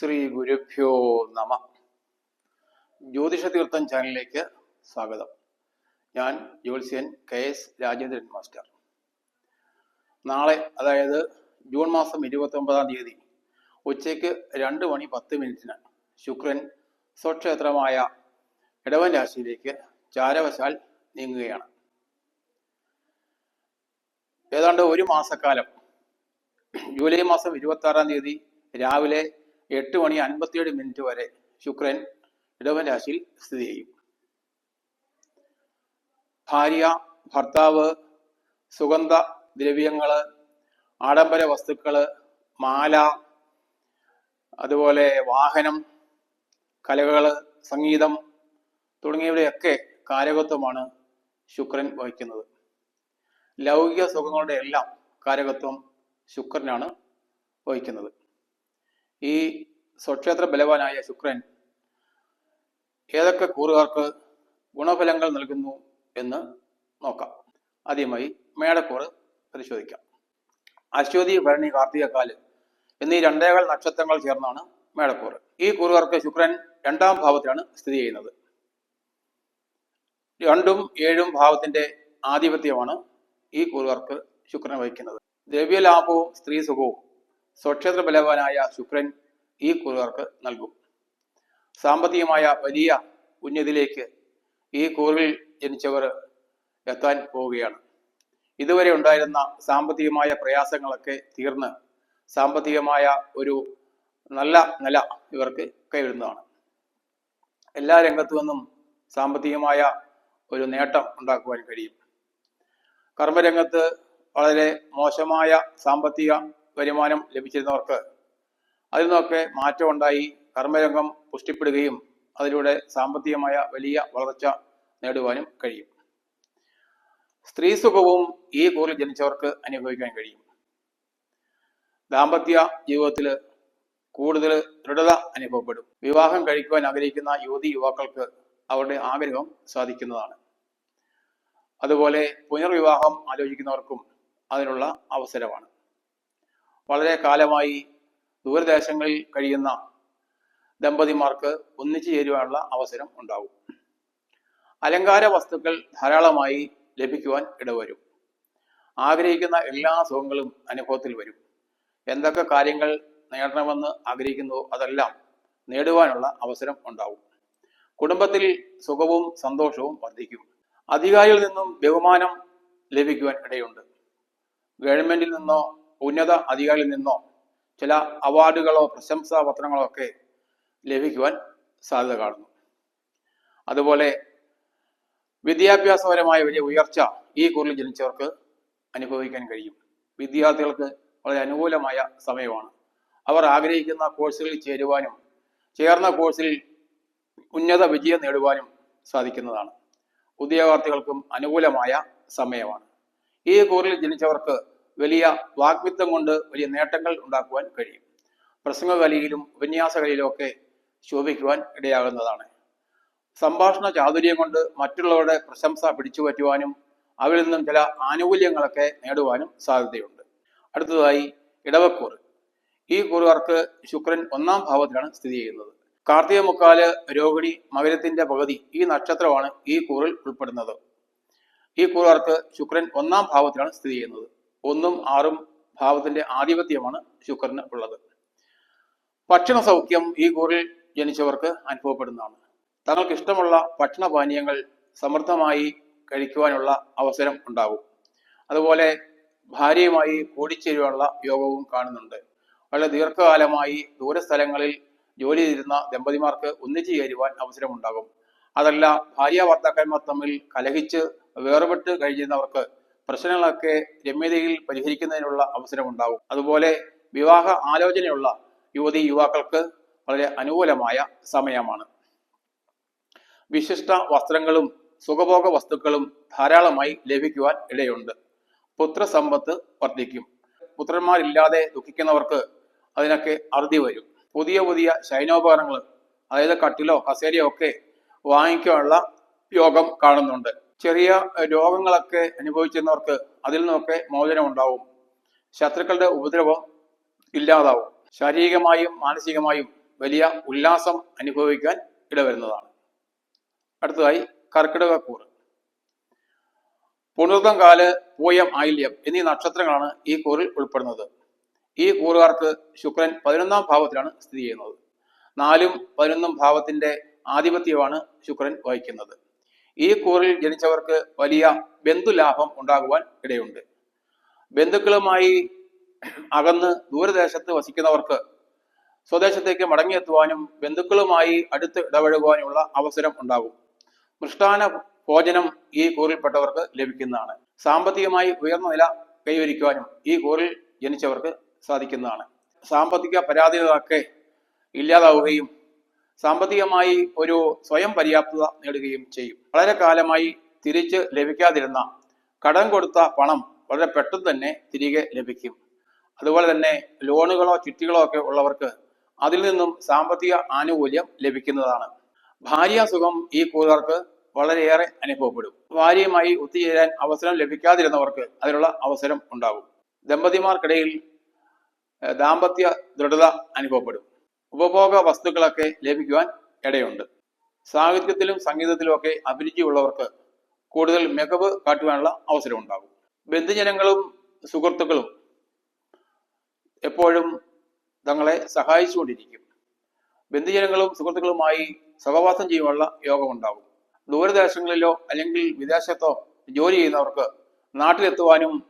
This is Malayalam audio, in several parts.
ശ്രീ ഗുരുഭ്യോ നമ. ജ്യോതിഷ തീർത്ഥം ചാനലിലേക്ക് സ്വാഗതം. ഞാൻ ജ്യോത്സ്യൻ കെ എസ് രാജേന്ദ്രൻ മാസ്റ്റർ. നാളെ അതായത് ജൂൺ മാസം ഇരുപത്തി ഒമ്പതാം തീയതി ഉച്ചയ്ക്ക് രണ്ട് മണി പത്ത് മിനിറ്റിന് ശുക്രൻ സ്വക്ഷേത്രമായ ഇടവൻ രാശിയിലേക്ക് ചാരവശാൽ നീങ്ങുകയാണ്. ഏതാണ്ട് ഒരു മാസക്കാലം ജൂലൈ മാസം ഇരുപത്തി ആറാം തീയതി രാവിലെ എട്ട് മണി അൻപത്തിയേഴ് മിനിറ്റ് വരെ ശുക്രൻ ഇടവൻ രാശിയിൽ സ്ഥിതി ചെയ്യും. ഭാര്യ ഭർത്താവ് സുഗന്ധ ദ്രവ്യങ്ങൾ ആഡംബര വസ്തുക്കൾ മാല അതുപോലെ വാഹനം കലകൾ സംഗീതം തുടങ്ങിയവയുടെയൊക്കെ കാരകത്വമാണ് ശുക്രൻ വഹിക്കുന്നത്. ലൗകിക സുഖങ്ങളുടെ എല്ലാം കാരകത്വം ശുക്രനാണ് വഹിക്കുന്നത്. ഈ സ്വക്ഷേത്ര ബലവാനായ ശുക്രൻ ഏതൊക്കെ കൂറുകാർക്ക് ഗുണഫലങ്ങൾ നൽകുന്നു എന്ന് നോക്കാം. ആദ്യമായി മേടക്കൂറ് പരിശോധിക്കാം. അശ്വതി ഭരണി കാർത്തികക്കാൽ എന്നീ രണ്ടേകാൽ നക്ഷത്രങ്ങൾ ചേർന്നാണ് മേടക്കൂറ്. ഈ കൂറുകാർക്ക് ശുക്രൻ രണ്ടാം ഭാവത്തിലാണ് സ്ഥിതി ചെയ്യുന്നത്. രണ്ടും ഏഴും ഭാവത്തിന്റെ ആധിപത്യമാണ് ഈ കൂറുകാർക്ക് ശുക്രൻ വഹിക്കുന്നത്. ദ്രവ്യലാഭവും സ്ത്രീ സുഖവും സ്വക്ഷേത്ര ബലവാനായ ശുക്രൻ ഈ കൂറുകാർക്ക് നൽകും. സാമ്പത്തികമായ വലിയ ഉന്നതിയിലേക്ക് ഈ കൂറിൽ ജനിച്ചവർ എത്താൻ പോവുകയാണ്. ഇതുവരെ ഉണ്ടായിരുന്ന സാമ്പത്തികമായ പ്രയാസങ്ങളൊക്കെ തീർന്ന് സാമ്പത്തികമായ ഒരു നല്ല നില ഇവർക്ക് കൈവരുന്നതാണ് എല്ലാ രംഗത്തു നിന്നും സാമ്പത്തികമായ ഒരു നേട്ടം ഉണ്ടാക്കുവാൻ കഴിയും. കർമ്മരംഗത്ത് വളരെ മോശമായ സാമ്പത്തിക വരുമാനം ലഭിച്ചിരുന്നവർക്ക്. അതിൽ നിന്നൊക്കെ മാറ്റമുണ്ടായി. കർമ്മരംഗം പുഷ്ടിപ്പെടുകയും അതിലൂടെ സാമ്പത്തികമായ വലിയ വളർച്ച നേടുവാനും കഴിയും. സ്ത്രീ സുഖവും ഈ കൂറിൽ ജനിച്ചവർക്ക് അനുഭവിക്കാൻ കഴിയും. ദാമ്പത്യ ജീവിതത്തിൽ കൂടുതൽ ദൃഢത അനുഭവപ്പെടും. വിവാഹം കഴിക്കുവാൻ ആഗ്രഹിക്കുന്ന യുവതി യുവാക്കൾക്ക് അവരുടെ ആഗ്രഹം സാധിക്കുന്നതാണ്. അതുപോലെ പുനർവിവാഹം ആലോചിക്കുന്നവർക്കും അതിനുള്ള അവസരമാണ്. വളരെ കാലമായി ദൂരദേശങ്ങളിൽ കഴിയുന്ന ദമ്പതിമാർക്ക് ഒന്നിച്ചു ചേരുവാനുള്ള അവസരം ഉണ്ടാവും. അലങ്കാര വസ്തുക്കൾ ധാരാളമായി ലഭിക്കുവാൻ ഇടവരും. ആഗ്രഹിക്കുന്ന എല്ലാ സുഖങ്ങളും അനുഭവത്തിൽ വരും. എന്തൊക്കെ കാര്യങ്ങൾ നേടണമെന്ന് ആഗ്രഹിക്കുന്നുവോ അതെല്ലാം നേടുവാനുള്ള അവസരം ഉണ്ടാവും. കുടുംബത്തിൽ സുഖവും സന്തോഷവും വർദ്ധിക്കും. അധികാരിയിൽ നിന്നും ബഹുമാനം ലഭിക്കുവാൻ ഇടയുണ്ട്. ഗവൺമെന്റിൽ നിന്നോ ഉന്നത അധികാരിയിൽ നിന്നോ ചില അവാർഡുകളോ പ്രശംസാ പത്രങ്ങളോ ഒക്കെ ലഭിക്കുവാൻ സാധ്യത കാണുന്നു. അതുപോലെ വിദ്യാഭ്യാസപരമായ വലിയ ഉയർച്ച ഈ കുറിൽ ജനിച്ചവർക്ക് അനുഭവിക്കാൻ കഴിയും. വിദ്യാർത്ഥികൾക്ക് വളരെ അനുകൂലമായ സമയമാണ്. അവർ ആഗ്രഹിക്കുന്ന കോഴ്സുകളിൽ ചേരുവാനും ചേർന്ന കോഴ്സിൽ ഉന്നത വിജയം നേടുവാനും സാധിക്കുന്നതാണ്. ഉദ്യോഗാർത്ഥികൾക്കും അനുകൂലമായ സമയമാണ്. ഈ കൂറിൽ ജനിച്ചവർക്ക് വലിയ വാഗ്മിത്വം കൊണ്ട് വലിയ നേട്ടങ്ങൾ ഉണ്ടാക്കുവാൻ കഴിയും. പ്രസംഗകലയിലും ഉപന്യാസകലയിലും ഒക്കെ ശോഭിക്കുവാൻ ഇടയാകുന്നതാണ്. സംഭാഷണ ചാതുര്യം കൊണ്ട് മറ്റുള്ളവരുടെ പ്രശംസ പിടിച്ചുപറ്റുവാനും അവരിൽ നിന്നും ചില ആനുകൂല്യങ്ങളൊക്കെ നേടുവാനും സാധ്യതയുണ്ട്. അടുത്തതായി ഇടവക്കൂറ്. ഈ കൂറുകാർക്ക് ശുക്രൻ ഒന്നാം ഭാവത്തിലാണ് സ്ഥിതി ചെയ്യുന്നത്. കാർത്തിക മുക്കാൽ രോഹിണി മകരത്തിന്റെ പകുതി ഈ നക്ഷത്രമാണ് ഈ കൂറിൽ ഉൾപ്പെടുന്നത്. ഈ കൂറുകാർക്ക് ശുക്രൻ ഒന്നാം ഭാവത്തിലാണ് സ്ഥിതി ചെയ്യുന്നത്. ഒന്നും ആറും ഭാവത്തിന്റെ ആധിപത്യമാണ് ശുക്രന് ഉള്ളത്. ഭക്ഷണ സൗഖ്യം ഈ കൂറിൽ ജനിച്ചവർക്ക് അനുഭവപ്പെടുന്നതാണ്. തങ്ങൾക്ക് ഇഷ്ടമുള്ള ഭക്ഷണപാനീയങ്ങൾ സമൃദ്ധമായി കഴിക്കുവാനുള്ള അവസരം ഉണ്ടാകും അതുപോലെ ഭാര്യയുമായി കൂടിച്ചേരുവാനുള്ള യോഗവും കാണുന്നുണ്ട്. വളരെ ദീർഘകാലമായി ദൂരസ്ഥലങ്ങളിൽ ജോലി ചെയ്തിരുന്ന ദമ്പതിമാർക്ക് ഒന്നിച്ചു ചേരുവാൻ അവസരമുണ്ടാകും. അതല്ല ഭാര്യ ഭർത്താക്കന്മാർ തമ്മിൽ കലഹിച്ച് വേർപെട്ട് കഴിഞ്ഞിരുന്നവർക്ക് പ്രശ്നങ്ങളൊക്കെ രമ്യതയിൽ പരിഹരിക്കുന്നതിനുള്ള അവസരമുണ്ടാവും. അതുപോലെ വിവാഹ ആലോചനയുള്ള യുവതി യുവാക്കൾക്ക് വളരെ അനുകൂലമായ സമയമാണ്. വിശിഷ്ട വസ്ത്രങ്ങളും സുഖഭോഗ വസ്തുക്കളും ധാരാളമായി ലഭിക്കുവാൻ ഇടയുണ്ട്. പുത്രസമ്പത്ത് വർദ്ധിക്കും. പുത്രന്മാരില്ലാതെ ദുഃഖിക്കുന്നവർക്ക് അതിനൊക്കെ അറുതി വരും. പുതിയ പുതിയ ശൈനോപകരണങ്ങൾ അതായത് കട്ടിലോ കസേരയോ ഒക്കെ വാങ്ങിക്കാനുള്ള യോഗം കാണുന്നുണ്ട്. ചെറിയ രോഗങ്ങളൊക്കെ അനുഭവിക്കുന്നവർക്ക് അതിൽ നിന്നൊക്കെ മോചനം ഉണ്ടാവും ശത്രുക്കളുടെ ഉപദ്രവം ഇല്ലാതാവും. ശാരീരികമായും മാനസികമായും വലിയ ഉല്ലാസം അനുഭവിക്കാൻ ഇടവരുന്നതാണ്. അടുത്തതായി കർക്കിടകക്കൂറ്. പുണർതം കാൽ പൂയം ആയില്യം എന്നീ നക്ഷത്രങ്ങളാണ് ഈ കൂറിൽ ഉൾപ്പെടുന്നത്. ഈ കൂറുകാർക്ക് ശുക്രൻ പതിനൊന്നാം ഭാവത്തിലാണ് സ്ഥിതി ചെയ്യുന്നത്. നാലും പതിനൊന്നും ഭാവത്തിന്റെ ആധിപത്യമാണ് ശുക്രൻ വഹിക്കുന്നത്. ഈ കൂറിൽ ജനിച്ചവർക്ക് വലിയ ബന്ധുലാഭം ഉണ്ടാകുവാൻ ഇടയുണ്ട്. ബന്ധുക്കളുമായി അകന്ന് ദൂരദേശത്ത് വസിക്കുന്നവർക്ക് സ്വദേശത്തേക്ക് മടങ്ങിയെത്തുവാനും ബന്ധുക്കളുമായി അടുത്ത് ഇടപഴകുവാനുമുള്ള അവസരം ഉണ്ടാകും. മൃഷ്ടാന ഭോജനം ഈ കൂറിൽപ്പെട്ടവർക്ക് ലഭിക്കുന്നതാണ്. സാമ്പത്തികമായി ഉയർന്ന നില കൈവരിക്കുവാനും ഈ കൂറിൽ ജനിച്ചവർക്ക് സാധിക്കുന്നതാണ്. സാമ്പത്തിക പരാതികളൊക്കെ ഇല്ലാതാവുകയും സാമ്പത്തികമായി ഒരു സ്വയം പര്യാപ്തത നേടുകയും ചെയ്യും. വളരെ കാലമായി തിരിച്ച് ലഭിക്കാതിരുന്ന കടം കൊടുത്ത പണം വളരെ പെട്ടെന്ന് തന്നെ തിരികെ ലഭിക്കും. അതുപോലെ തന്നെ ലോണുകളോ ചിട്ടികളോ ഒക്കെ ഉള്ളവർക്ക് അതിൽ നിന്നും സാമ്പത്തിക ആനുകൂല്യം ലഭിക്കുന്നതാണ്. ഭാര്യാസുഖം ഈ കൂതർക്ക് വളരെയേറെ അനുഭവപ്പെടും. ഭാര്യയുമായി ഒത്തുചേരാൻ അവസരം ലഭിക്കാതിരുന്നവർക്ക് അതിനുള്ള അവസരം ഉണ്ടാകും. ദമ്പതിമാർക്കിടയിൽ ദാമ്പത്യ ദൃഢത അനുഭവപ്പെടും. ഉപഭോഗ വസ്തുക്കളൊക്കെ ലഭിക്കുവാൻ ഇടയുണ്ട്. സാഹിത്യത്തിലും സംഗീതത്തിലും ഒക്കെ അഭിരുചിയുള്ളവർക്ക് കൂടുതൽ മികവ് കാട്ടുവാനുള്ള അവസരം ഉണ്ടാകും. ബന്ധുജനങ്ങളും സുഹൃത്തുക്കളും എപ്പോഴും തങ്ങളെ സഹായിച്ചുകൊണ്ടിരിക്കും. ബന്ധുജനങ്ങളും സുഹൃത്തുക്കളുമായി സഹവാസം ചെയ്യുവാനുള്ള യോഗമുണ്ടാകും. ദൂരദേശങ്ങളിലോ അല്ലെങ്കിൽ വിദേശത്തോ ജോലി ചെയ്യുന്നവർക്ക് നാട്ടിലെത്തുവാനും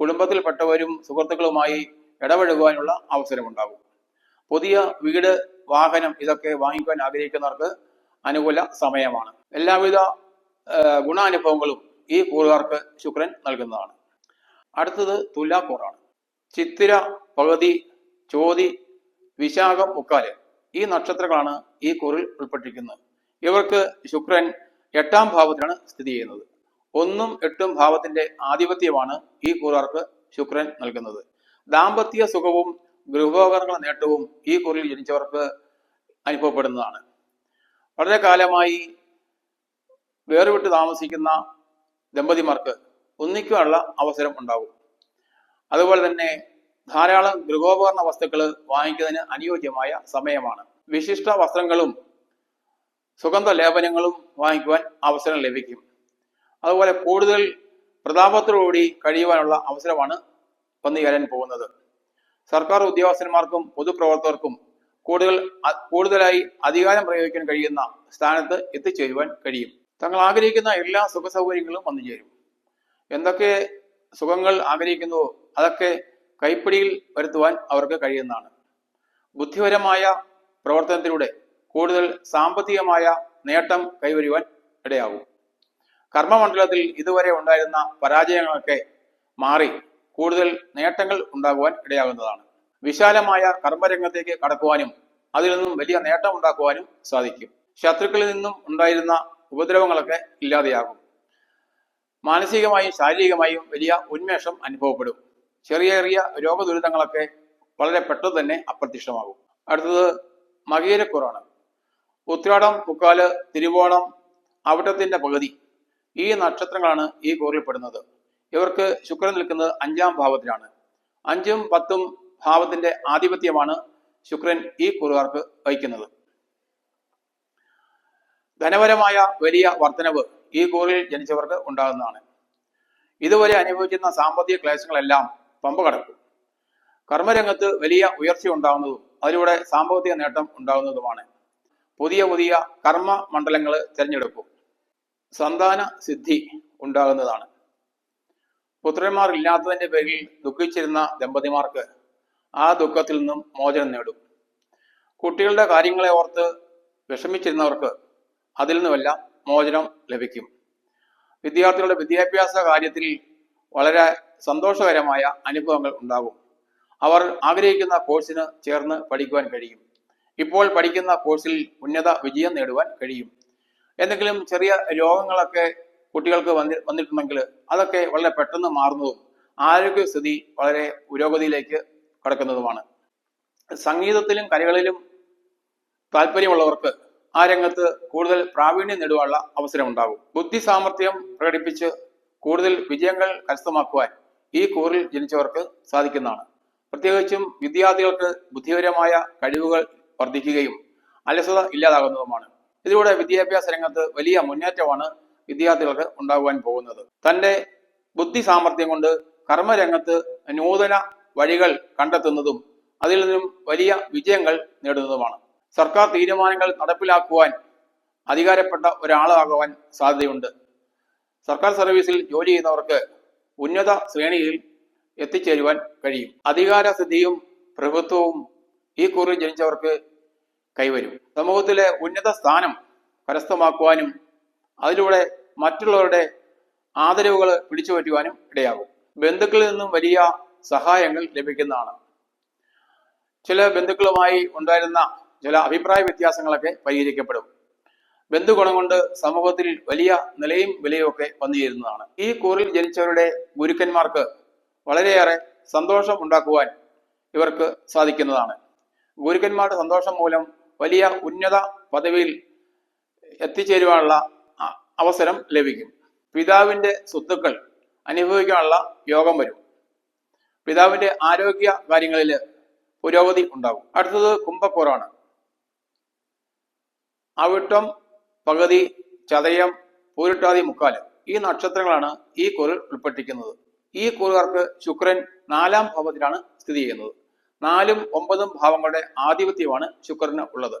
കുടുംബത്തിൽപ്പെട്ടവരും സുഹൃത്തുക്കളുമായി ഇടപഴകുവാനുള്ള അവസരമുണ്ടാകും. പുതിയ വീട് വാഹനം ഇതൊക്കെ വാങ്ങിക്കാൻ ആഗ്രഹിക്കുന്നവർക്ക് അനുകൂല സമയമാണ്. എല്ലാവിധ ഗുണാനുഭവങ്ങളും ഈ കൂറുകാർക്ക് ശുക്രൻ നൽകുന്നതാണ്. അടുത്തത് തുലാക്കൂറാണ്. ചിത്തിര പകുതി ചോതി വിശാഖം മുക്കാൽ ഈ നക്ഷത്രങ്ങളാണ് ഈ കൂറിൽ ഉൾപ്പെട്ടിരിക്കുന്നത്. ഇവർക്ക് ശുക്രൻ എട്ടാം ഭാവത്തിലാണ് സ്ഥിതി ചെയ്യുന്നത്. ഒന്നും എട്ടും ഭാവത്തിന്റെ ആധിപത്യമാണ് ഈ കൂറുകാർക്ക് ശുക്രൻ നൽകുന്നത്. ദാമ്പത്യ സുഖവും ഗൃഹോപകരണ നേട്ടവും ഈ കുറിയിൽ ജനിച്ചവർക്ക് അനുഭവപ്പെടുന്നതാണ്. വളരെ കാലമായി വേർവിട്ട് താമസിക്കുന്ന ദമ്പതിമാർക്ക് ഒന്നിക്കാനുള്ള അവസരം ഉണ്ടാകും അതുപോലെ തന്നെ ധാരാളം ഗൃഹോപകരണ വസ്തുക്കൾ വാങ്ങിക്കുന്നതിന് അനുയോജ്യമായ സമയമാണ്. വിശിഷ്ട വസ്ത്രങ്ങളും സുഗന്ധ ലേപനങ്ങളും വാങ്ങിക്കുവാൻ അവസരം ലഭിക്കും. അതുപോലെ കൂടുതൽ പ്രതാപത്തോടുകൂടി കഴിയുവാനുള്ള അവസരമാണ് വന്നു പോകുന്നത്. സർക്കാർ ഉദ്യോഗസ്ഥന്മാർക്കും പൊതുപ്രവർത്തകർക്കും കൂടുതൽ കൂടുതലായി അധികാരം പ്രയോഗിക്കാൻ കഴിയുന്ന സ്ഥാനത്ത് എത്തിച്ചേരുവാൻ കഴിയും. തങ്ങൾ ആഗ്രഹിക്കുന്ന എല്ലാ സുഖ സൗകര്യങ്ങളും വന്നു ചേരും. എന്തൊക്കെ സുഖങ്ങൾ ആഗ്രഹിക്കുന്നുവോ അതൊക്കെ കൈപ്പിടിയിൽ വരുത്തുവാൻ അവർക്ക് കഴിയുന്നതാണ്. ബുദ്ധിപരമായ പ്രവർത്തനത്തിലൂടെ കൂടുതൽ സാമ്പത്തികമായ നേട്ടം കൈവരുവാൻ ഇടയാകും. കർമ്മമണ്ഡലത്തിൽ ഇതുവരെ ഉണ്ടായിരുന്ന പരാജയങ്ങളൊക്കെ മാറി കൂടുതൽ നേട്ടങ്ങൾ ഉണ്ടാകുവാൻ ഇടയാകുന്നതാണ്. വിശാലമായ കർമ്മരംഗത്തേക്ക് കടക്കുവാനും അതിൽ നിന്നും വലിയ നേട്ടം ഉണ്ടാക്കുവാനും സാധിക്കും. ശത്രുക്കളിൽ നിന്നും ഉണ്ടായിരുന്ന ഉപദ്രവങ്ങളൊക്കെ ഇല്ലാതെയാകും. മാനസികമായും ശാരീരികമായും വലിയ ഉന്മേഷം അനുഭവപ്പെടും. ചെറിയ ചെറിയ രോഗദുരിതങ്ങളൊക്കെ വളരെ പെട്ടെന്ന് തന്നെ അപ്രത്യക്ഷമാകും. അടുത്തത് മകീരക്കുറാണ്. ഉത്രാടം മുക്കാൽ തിരുവോണം അവിട്ടത്തിന്റെ പകുതി ഈ നക്ഷത്രങ്ങളാണ് ഈ കൂറിൽപ്പെടുന്നത്. ഇവർക്ക് ശുക്രൻ നിൽക്കുന്നത് അഞ്ചാം ഭാവത്തിലാണ്. അഞ്ചും പത്തും ഭാവത്തിന്റെ ആധിപത്യമാണ് ശുക്രൻ ഈ കുറുകാർക്ക് വഹിക്കുന്നത്. ധനപരമായ വലിയ വർധനവ് ഈ കൂറിൽ ജനിച്ചവർക്ക് ഉണ്ടാകുന്നതാണ്. ഇതുവരെ അനുഭവിക്കുന്ന സാമ്പത്തിക ക്ലേശങ്ങളെല്ലാം പമ്പ കടക്കും. കർമ്മരംഗത്ത് വലിയ ഉയർച്ച ഉണ്ടാകുന്നതും അതിലൂടെ സാമ്പത്തിക നേട്ടം ഉണ്ടാകുന്നതുമാണ് പുതിയ പുതിയ കർമ്മ മണ്ഡലങ്ങൾ തിരഞ്ഞെടുക്കും സന്താന സിദ്ധി ഉണ്ടാകുന്നതാണ്. പുത്രന്മാർ ഇല്ലാത്തതിന്റെ പേരിൽ ദുഃഖിച്ചിരുന്ന ദമ്പതിമാർക്ക് ആ ദുഃഖത്തിൽ നിന്നും മോചനം നേടും. കുട്ടികളുടെ കാര്യങ്ങളെ ഓർത്ത് വിഷമിച്ചിരുന്നവർക്ക് അതിൽ നിന്നുമെല്ലാം മോചനം ലഭിക്കും. വിദ്യാർത്ഥികളുടെ വിദ്യാഭ്യാസ കാര്യത്തിൽ വളരെ സന്തോഷകരമായ അനുഭവങ്ങൾ ഉണ്ടാകും. അവർ ആഗ്രഹിക്കുന്ന കോഴ്സിന് ചേർന്ന് പഠിക്കുവാൻ കഴിയും. ഇപ്പോൾ പഠിക്കുന്ന കോഴ്സിൽ ഉന്നത വിജയം നേടുവാൻ കഴിയും. എന്തെങ്കിലും ചെറിയ രോഗങ്ങളൊക്കെ കുട്ടികൾക്ക് വന്നി വന്നിട്ടുണ്ടെങ്കിൽ അതൊക്കെ വളരെ പെട്ടെന്ന് മാറുന്നതും ആരോഗ്യസ്ഥിതി വളരെ പുരോഗതിയിലേക്ക് കടക്കുന്നതുമാണ്. സംഗീതത്തിലും കലകളിലും താല്പര്യമുള്ളവർക്ക് ആ രംഗത്ത് കൂടുതൽ പ്രാവീണ്യം നേടുവാനുള്ള അവസരം ഉണ്ടാകും ബുദ്ധി സാമർഥ്യം പ്രകടിപ്പിച്ച് കൂടുതൽ വിജയങ്ങൾ കരസ്ഥമാക്കുവാൻ ഈ കൂറിൽ ജനിച്ചവർക്ക് സാധിക്കുന്നതാണ്. പ്രത്യേകിച്ചും വിദ്യാർത്ഥികൾക്ക് ബുദ്ധിപരമായ കഴിവുകൾ വർദ്ധിക്കുകയും അലസത ഇല്ലാതാകുന്നതുമാണ്. ഇതിലൂടെ വിദ്യാഭ്യാസ രംഗത്ത് വലിയ മുന്നേറ്റമാണ് വിദ്യാർത്ഥികൾക്ക് ഉണ്ടാകുവാൻ പോകുന്നത്. തന്റെ ബുദ്ധി സാമർഥ്യം കൊണ്ട് കർമ്മരംഗത്ത് നൂതന വഴികൾ കണ്ടെത്തുന്നതും അതിൽ നിന്നും വലിയ വിജയങ്ങൾ നേടുന്നതുമാണ്. സർക്കാർ തീരുമാനങ്ങൾ നടപ്പിലാക്കുവാൻ അധികാരപ്പെട്ട ഒരാളാകുവാൻ സാധ്യതയുണ്ട്. സർക്കാർ സർവീസിൽ ജോലി ചെയ്യുന്നവർക്ക് ഉന്നത ശ്രേണിയിൽ എത്തിച്ചേരുവാൻ കഴിയും. അധികാര അധികാരസിദ്ധിയും പ്രഭുത്വവും ഈ കുറി ജനിച്ചവർക്ക് കൈവരും. സമൂഹത്തിലെ ഉന്നത സ്ഥാനം കരസ്ഥമാക്കുവാനും അതിലൂടെ മറ്റുള്ളവരുടെ ആദരവുകൾ പിടിച്ചു പറ്റുവാനും ഇടയാകും. ബന്ധുക്കളിൽ നിന്നും വലിയ സഹായങ്ങൾ ലഭിക്കുന്നതാണ്. ചില ബന്ധുക്കളുമായി ഉണ്ടായിരുന്ന ചില അഭിപ്രായ വ്യത്യാസങ്ങളൊക്കെ പരിഹരിക്കപ്പെടും. ബന്ധുഗുണം കൊണ്ട് സമൂഹത്തിൽ വലിയ നിലയും വിലയും ഒക്കെ വന്നു ചേരുന്നതാണ്. ഈ കൂറിൽ ജനിച്ചവരുടെ ഗുരുക്കന്മാർക്ക് വളരെയേറെ സന്തോഷം ഉണ്ടാക്കുവാൻ ഇവർക്ക് സാധിക്കുന്നതാണ്. ഗുരുക്കന്മാരുടെ സന്തോഷം മൂലം വലിയ ഉന്നത പദവിയിൽ എത്തിച്ചേരുവാനുള്ള അവസരം ലഭിക്കും. പിതാവിന്റെ സ്വത്തുക്കൾ അനുഭവിക്കാനുള്ള യോഗം വരും. പിതാവിന്റെ ആരോഗ്യ കാര്യങ്ങളിൽ പുരോഗതി ഉണ്ടാകും. അടുത്തത് കുംഭക്കൂറാണ്. അവിട്ടം പകുതി ചതയം പൂരിട്ടാതി മുക്കാൽ ഈ നക്ഷത്രങ്ങളാണ് ഈ കുറിൽ ഉൾപ്പെട്ടിരിക്കുന്നത്. ഈ കുറുകാർക്ക് ശുക്രൻ നാലാം ഭാവത്തിലാണ് സ്ഥിതി ചെയ്യുന്നത്. നാലും ഒമ്പതും ഭാവങ്ങളുടെ ആധിപത്യമാണ് ശുക്രന് ഉള്ളത്.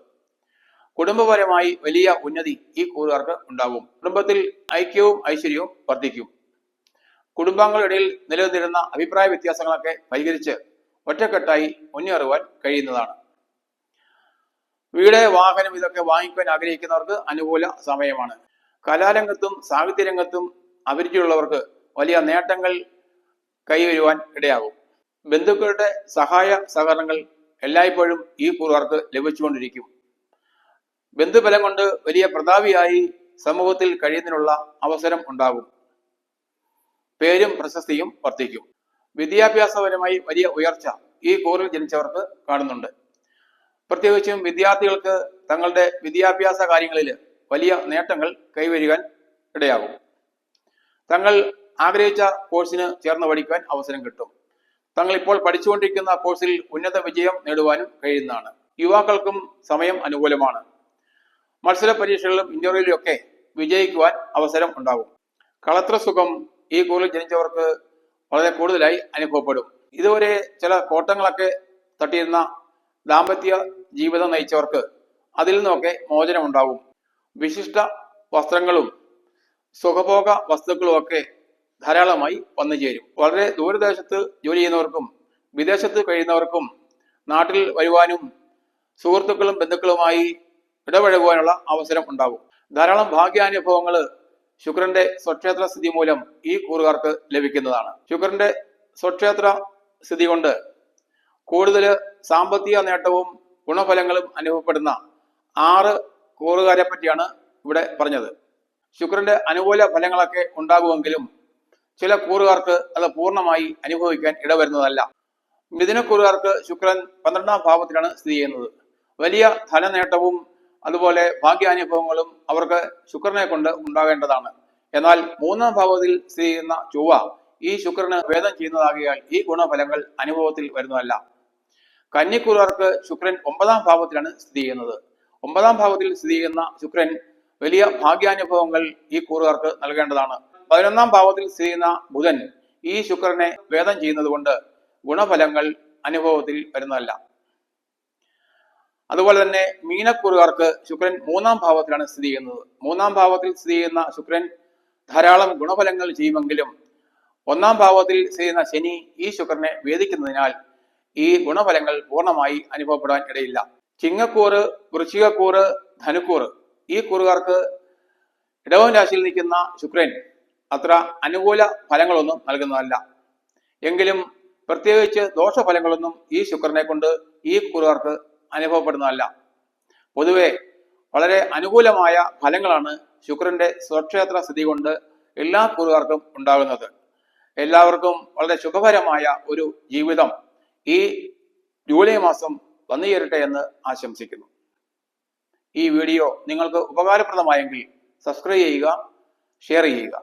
കുടുംബപരമായി വലിയ ഉന്നതി ഈ കൂറുകാർക്ക് ഉണ്ടാവും. കുടുംബത്തിൽ ഐക്യവും ഐശ്വര്യവും വർദ്ധിക്കും. കുടുംബാംഗങ്ങളിടയിൽ നിലനിന്നിരുന്ന അഭിപ്രായ വ്യത്യാസങ്ങളൊക്കെ പരിഹരിച്ച് ഒറ്റക്കെട്ടായി മുന്നേറുവാൻ കഴിയുന്നതാണ്. വീട് വാഹനം ഇതൊക്കെ വാങ്ങിക്കാൻ ആഗ്രഹിക്കുന്നവർക്ക് അനുകൂല സമയമാണ്. കലാരംഗത്തും സാഹിത്യരംഗത്തും അഭിരുചിയുള്ളവർക്ക് വലിയ നേട്ടങ്ങൾ കൈവരുവാൻ ഇടയാകും. ബന്ധുക്കളുടെ സഹായ സഹകരണങ്ങൾ എല്ലായ്പ്പോഴും ഈ കൂറുകാർക്ക് ലഭിച്ചുകൊണ്ടിരിക്കും. ബന്ധുബലം കൊണ്ട് വലിയ പ്രതാപിയായി സമൂഹത്തിൽ കഴിയുന്നതിനുള്ള അവസരം ഉണ്ടാകും. പേരും പ്രശസ്തിയും വർദ്ധിക്കും. വിദ്യാഭ്യാസപരമായി വലിയ ഉയർച്ച ഈ കൂറിൽ ജനിച്ചവർക്ക് കാണുന്നുണ്ട്. പ്രത്യേകിച്ചും വിദ്യാർത്ഥികൾക്ക് തങ്ങളുടെ വിദ്യാഭ്യാസ കാര്യങ്ങളിൽ വലിയ നേട്ടങ്ങൾ കൈവരുവാൻ ഇടയാകും. തങ്ങൾ ആഗ്രഹിച്ച കോഴ്സിന് ചേർന്ന് പഠിക്കുവാൻ അവസരം കിട്ടും. തങ്ങൾ ഇപ്പോൾ പഠിച്ചുകൊണ്ടിരിക്കുന്ന കോഴ്സിൽ ഉന്നത വിജയം നേടുവാനും കഴിയുന്നതാണ്. യുവാക്കൾക്കും സമയം അനുകൂലമാണ്. മത്സര പരീക്ഷകളിലും ഇന്റർവ്യൂവിലും ഒക്കെ വിജയിക്കുവാൻ അവസരം ഉണ്ടാകും കളത്ര സുഖം ഈ കൂറിൽ ജനിച്ചവർക്ക് വളരെ കൂടുതലായി അനുഭവപ്പെടും. ഇതുവരെ ചില കോട്ടങ്ങളൊക്കെ തട്ടിയിരുന്ന ദാമ്പത്യ ജീവിതം നയിച്ചവർക്ക് അതിൽ നിന്നൊക്കെ മോചനം ഉണ്ടാകും വിശിഷ്ട വസ്ത്രങ്ങളും സുഖഭോഗ വസ്തുക്കളും ഒക്കെ ധാരാളമായി വന്നു ചേരും. വളരെ ദൂരദേശത്ത് ജോലി ചെയ്യുന്നവർക്കും വിദേശത്ത് കഴിയുന്നവർക്കും നാട്ടിൽ വരുവാനും സുഹൃത്തുക്കളും ബന്ധുക്കളുമായി ഇടപഴകുവാനുള്ള അവസരം ഉണ്ടാകും ധാരാളം ഭാഗ്യാനുഭവങ്ങൾ ശുക്രന്റെ സ്വക്ഷേത്ര സ്ഥിതി മൂലം ഈ കൂറുകാർക്ക് ലഭിക്കുന്നതാണ്. ശുക്രന്റെ സ്വക്ഷേത്ര സ്ഥിതി കൊണ്ട് കൂടുതൽ സാമ്പത്തിക നേട്ടവും ഗുണഫലങ്ങളും അനുഭവപ്പെടുന്ന ആറ് കൂറുകാരെ പറ്റിയാണ് ഇവിടെ പറഞ്ഞത്. ശുക്രന്റെ അനുകൂല ഫലങ്ങളൊക്കെ ഉണ്ടാകുമെങ്കിലും ചില കൂറുകാർക്ക് അത് പൂർണമായി അനുഭവിക്കാൻ ഇടവരുന്നതല്ല. മിഥുനക്കൂറുകാർക്ക് ശുക്രൻ പന്ത്രണ്ടാം ഭാവത്തിലാണ് സ്ഥിതി ചെയ്യുന്നത്. വലിയ ധനനേട്ടവും അതുപോലെ ഭാഗ്യാനുഭവങ്ങളും അവർക്ക് ശുക്രനെ കൊണ്ട് ഉണ്ടാകേണ്ടതാണ്. എന്നാൽ മൂന്നാം ഭാവത്തിൽ സ്ഥിതി ചെയ്യുന്ന ചൊവ്വ ഈ ശുക്രന് വേദം ചെയ്യുന്നതാകിയാൽ ഈ ഗുണഫലങ്ങൾ അനുഭവത്തിൽ വരുന്നതല്ല. കന്നിക്കുറവർക്ക് ശുക്രൻ ഒമ്പതാം ഭാവത്തിലാണ് സ്ഥിതി ചെയ്യുന്നത്. ഒമ്പതാം ഭാവത്തിൽ സ്ഥിതി ചെയ്യുന്ന ശുക്രൻ വലിയ ഭാഗ്യാനുഭവങ്ങൾ ഈ കൂറുകാർക്ക് നൽകേണ്ടതാണ്. പതിനൊന്നാം ഭാവത്തിൽ സ്ഥിതി ചെയ്യുന്ന ബുധൻ ഈ ശുക്രനെ വേദം ചെയ്യുന്നത് കൊണ്ട് ഗുണഫലങ്ങൾ അനുഭവത്തിൽ വരുന്നതല്ല. അതുപോലെ തന്നെ മീനക്കുറുകാർക്ക് ശുക്രൻ മൂന്നാം ഭാവത്തിലാണ് സ്ഥിതി ചെയ്യുന്നത്. മൂന്നാം ഭാവത്തിൽ സ്ഥിതി ചെയ്യുന്ന ശുക്രൻ ധാരാളം ഗുണഫലങ്ങൾ ചെയ്യുമെങ്കിലും ഒന്നാം ഭാവത്തിൽ സ്ഥിതി ചെയ്യുന്ന ശനി ഈ ശുക്രനെ വേദിക്കുന്നതിനാൽ ഈ ഗുണഫലങ്ങൾ പൂർണമായി അനുഭവപ്പെടാൻ ഇടയില്ല. ചിങ്ങക്കൂറ് വൃശ്ചികക്കൂറ് ധനുക്കൂറ് ഈ കൂറുകാർക്ക് ഇടവം രാശിയിൽ നിൽക്കുന്ന ശുക്രൻ അത്ര അനുകൂല ഫലങ്ങളൊന്നും നൽകുന്നതല്ല. എങ്കിലും പ്രത്യേകിച്ച് ദോഷഫലങ്ങളൊന്നും ഈ ശുക്രനെ കൊണ്ട് ഈ കൂറുകാർക്ക് അനുഭവപ്പെടുന്നതല്ല. പൊതുവെ വളരെ അനുകൂലമായ ഫലങ്ങളാണ് ശുക്രന്റെ സ്വക്ഷേത്ര സ്ഥിതി കൊണ്ട് എല്ലാ കൂറുകാർക്കും ഉണ്ടാകുന്നത്. എല്ലാവർക്കും വളരെ ശുഭകരമായ ഒരു ജീവിതം ഈ ജൂലൈ മാസം വന്നു ചേരട്ടെ എന്ന് ആശംസിക്കുന്നു. ഈ വീഡിയോ നിങ്ങൾക്ക് ഉപകാരപ്രദമായെങ്കിൽ സബ്സ്ക്രൈബ് ചെയ്യുക ഷെയർ ചെയ്യുക.